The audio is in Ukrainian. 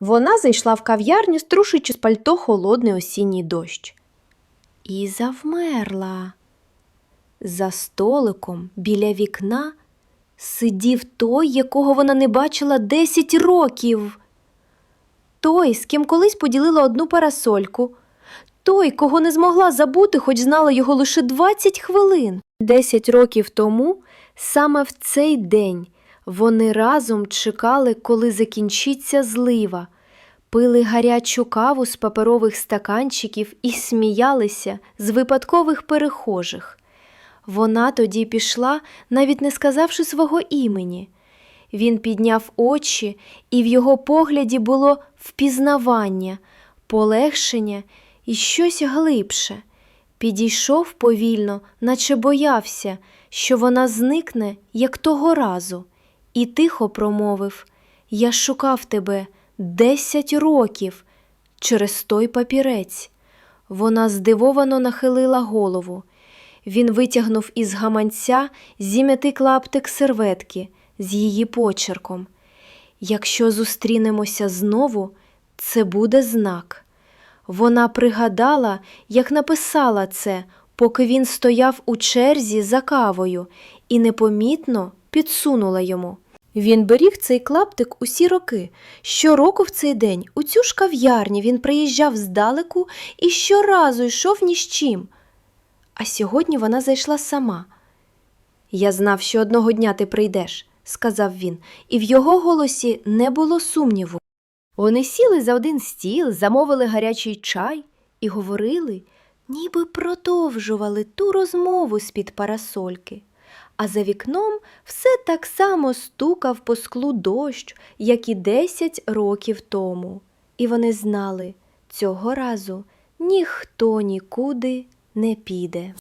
Вона зайшла в кав'ярню, струшуючи з пальто холодний осінній дощ. І завмерла. За столиком біля вікна сидів той, якого вона не бачила десять років. Той, з ким колись поділила одну парасольку, той, кого не змогла забути, хоч знала його лише 20 хвилин. Десять років тому, саме в цей день, вони разом чекали, коли закінчиться злива, пили гарячу каву з паперових стаканчиків і сміялися з випадкових перехожих. Вона тоді пішла, навіть не сказавши свого імені. Він підняв очі, і в його погляді було впізнавання, полегшення і щось глибше. Підійшов повільно, наче боявся, що вона зникне, як того разу, і тихо промовив Я шукав тебе десять років через той папірець. Вона здивовано нахилила голову. Він витягнув із гаманця зім'ятий клаптик серветки з її почерком. Якщо зустрінемося знову, це буде знак. Вона пригадала, як написала це, поки він стояв у черзі за кавою, і непомітно підсунула йому. Він беріг цей клаптик усі роки. Щороку в цей день у цю ж кав'ярні він приїжджав здалеку і щоразу йшов ні з чим. А сьогодні вона зайшла сама. Я знав, що одного дня ти прийдеш, сказав він, і в його голосі не було сумніву. Вони сіли за один стіл, замовили гарячий чай і говорили, ніби продовжували ту розмову з-під парасольки. А за вікном все так само стукав по склу дощ, як і десять років тому. І вони знали, цього разу ніхто нікуди не піде.